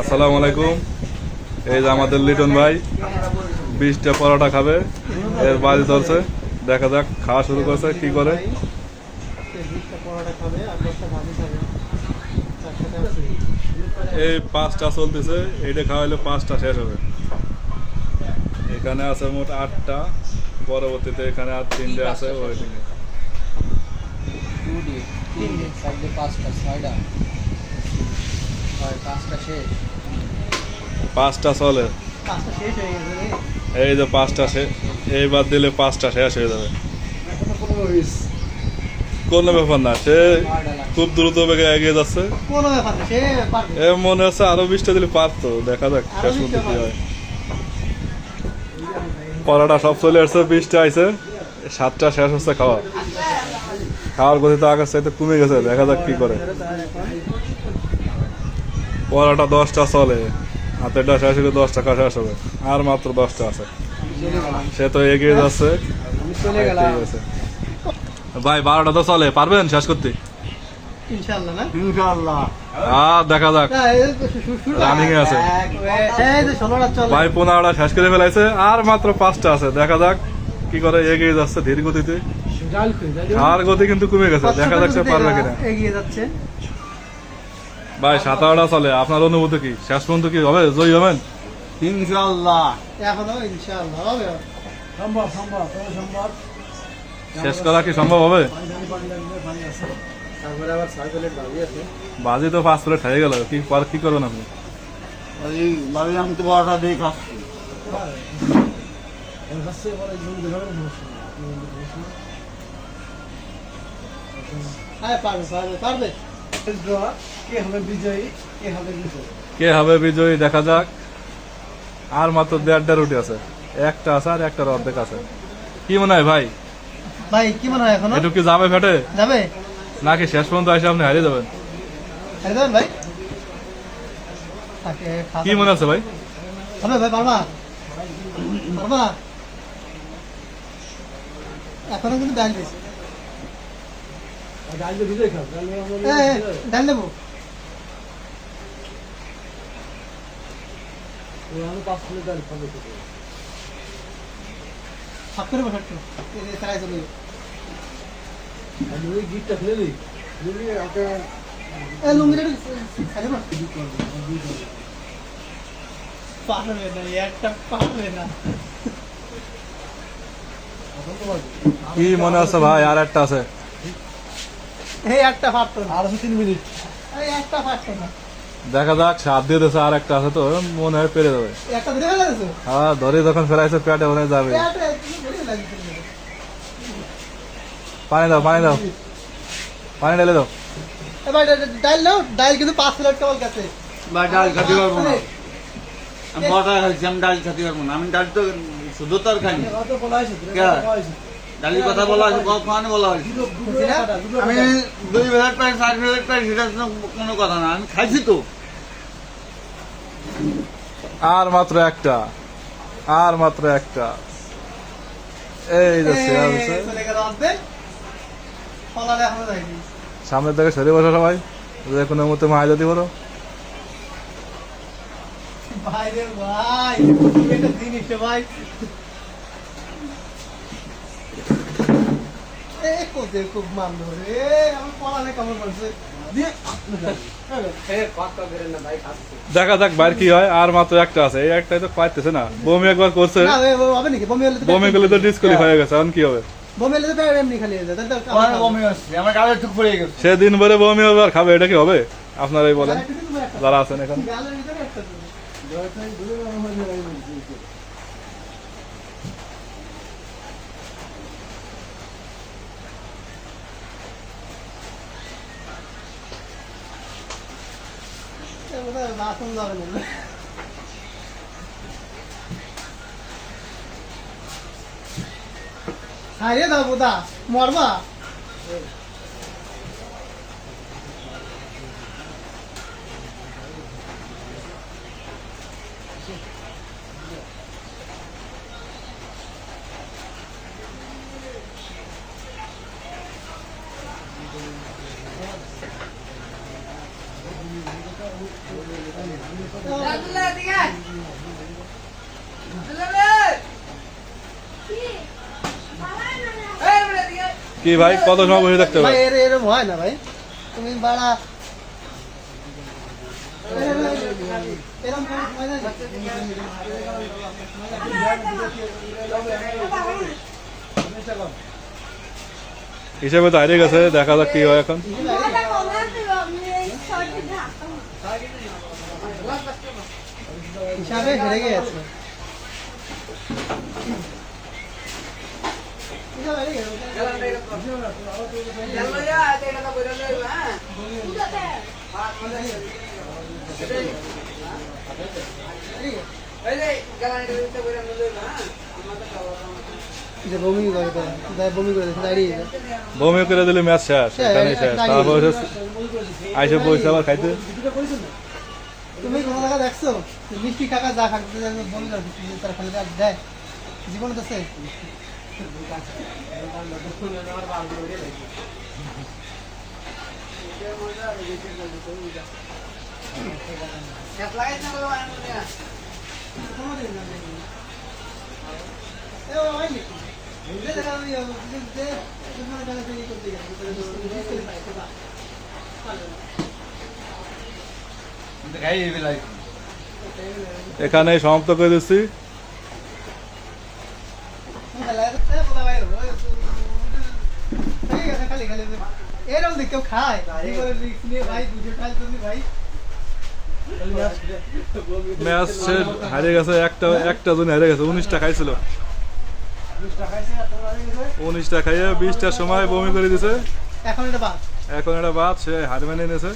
আসসালামু আলাইকুম। এই যে আমাদের লিটন ভাই, বিশটা পরোটা খাবে, এর বাজি ধরছে। দেখা যাক, খাওয়া শুরু করছে, কি করে? এই পাঁচটা চলতেছে, এইটা খাওয়াইলে পাঁচটা শেষ হবে। এখানে আছে মোট আটটা, পরবর্তীতে এখানে আর তিনটে আছে ওই তিনটে পাঁচটা চলে। এই যে পাঁচটা শেষ এইবার দিলে পাঁচটা শেষ হয়ে যাবে। কোনো ব্যাপার না সে খুব দ্রুত বেগে এগিয়ে যাচ্ছে। এ মনে হচ্ছে আরও বিশটা দিলে পারতো দেখা যাক শেষ পর্যন্ত কি হয়। পরোটা সব চলে আসছে বিশটা আইছে। সাতটা শেষ হচ্ছে খাওয়া। খাওয়ার গতি তো আগের চাইতে কমে গেছে দেখা যাক কি করে। পরোটা দশটা চলে হাতেরটা শেষ হলে দশ টাকা শেষ হবে আর মাত্র দশটা আছে। সে তো এগিয়ে যাচ্ছে। ভাই বারোটা তো চলে পারবেন শেষ করতে? ইনশাআল্লাহ না? ইনশাআল্লাহ। আর দেখা যাক। রানিং এ আছে। ভাই পনেরোটা শেষ করে ফেলাইছে আর মাত্র পাঁচটা আছে। দেখা যাক কি করে এগিয়ে যাচ্ছে ধীর গতিতে। আর গতি কিন্তু কমে গেছে। দেখা যাক সে পারবে কিনা। এগিয়ে যাচ্ছে। ভাই সাতারোটা চলে। আপনার অনুভূতি কি? শেষ পর্যন্ত কি হবে? জয়ী হবেন? ইনশাআল্লাহ। এখনও ইনশাআল্লাহ হবে। সম্ভব সম্ভব সম্ভব? শেষ করা কি সম্ভব হবে? বাজি তো পাঁচ প্লেট হয়ে গেল। কি পর- কি করবেন আপনি? আমি তো বড়টা দিয়ে খাচ্ছি। পারবে পারবে পারবে। কে হবে বিজয়ী কে হবে বিজয়ী? কে হবে বিজয়ী দেখা যাক। আর মাত্র দেড়টা রুটি আছে। একটা আছে আর একটা অর্ধেক আছে। কি মনে হয় ভাই? ভাই কি মনে হয় এখনও? একটু কি যাবে ফেটে? যাবে? নাকি শেষ পর্যন্ত এসে আপনি হারিয়ে যাবেন? হারিয়ে যাবেন ভাই? কি মনে আছে ভাই? হবে ভাই পারবা? পারবা? এখনও কিন্তু ডাল দিয়েছে। এ, এ, ডাল দেবো সাত করে বসাচ্ছ তারাই চলে যাবে। এ, লুঙ্গিটা একটু সাইডে বস। পারবে না একটা পারবে না কি মনে আছে ভাই আর একটা আছে এই একটা পারতো না। আরও তিন মিনিট। এই একটা পারতো না। দেখা যাক সাত দিয়ে দিয়েছে আর একটা আছে তো মনে হয় পেরে যাবে। একটা ধরে ফেলে হ্যাঁ ধরে যখন ফেরাইছে পেটে মনে যাবে। পানি দাও পানি দাও। পানি ঢেলে দাও। এবার ডাইল নাও। ডাইল কিন্তু পাঁচ প্লেট কেবল কাছে ভাই ডাল খেতে পারব না। আমি খাইছি আমি ডাল খেতে পারব না। আমি ডাল তো শুধু তো আর খাইনি ডালির কথা বলা হয়েছে কখনো বলা হয়েছে। আমি দুই প্লেট পাই চার প্লেট পাই সেটা কোনো কথা না আমি খাইছি তো। আর মাত্র একটা আর মাত্র একটা। এই সামনের দিকে সরে বসো সবাই কোনো মতো মায় যদি বলো ভাই রে ভাই এটা জিনিস ভাই। কোতে খুব মারলো রে আমার পড়ালে কেমন করছে দেখা যাক বাইর কি হয় আর মাত্র একটা আছে এই একটাই তো পাইতেছে না। বমি একবার করছে। না এ, ও হবে বমি হলে তো বমি করলে হয়ে গেছে এখন কি হবে? তো আমার বমি হচ্ছে আমার গালের টুক পড়ে গেছে। সে দিন ভরে বমি হবে আর খাবে এটা কি হবে? আপনারাই বলেন যারা আছেন এখানে। হারিয়ে দাও বোধা মরবা কি ভাই কত সময় বসে থাকতে ভাই হবে এর এরম হয় না ভাই তুমি বাড়া এরম কোনো সময় নেই? হিসেবে তো হারিয়ে গেছে দেখা যাক কি হয় এখন হিসাবে হেরে গেছে হিসাবে হেরে গেছে। যে বমি করে দিলে ম্যাচ শেষ এখানে শেষ। তারপর আইসে বসে আবার খাইতে। তুমি কোনো জায়গা দেখছ? মিষ্টি কাকা যা খাইতে বমি করে তারা খালি দেয়, দেয় জীবনে তো সে সমাপ্ত বাবা, ভাই, বুঝলে দেখা আমি, ও, যে, যে, তোমার কাছে থেকে ই করতে গেছে, তাহলে তো বুঝতে পারছে না। খাই এই বেলায় এরকম খায় নিয়ে ভাই বুঝে তুমি ভাই ম্যাচ শেষ হারে গেছে একটা একটা জন গেছে উনিশটা খাইছিল। উনিশটা খাইয়ে বিশটার সময় বমি করে দিছে। এখন এটা বাদ। এখন এটা বাদ সে হার মেনে নিয়েছে।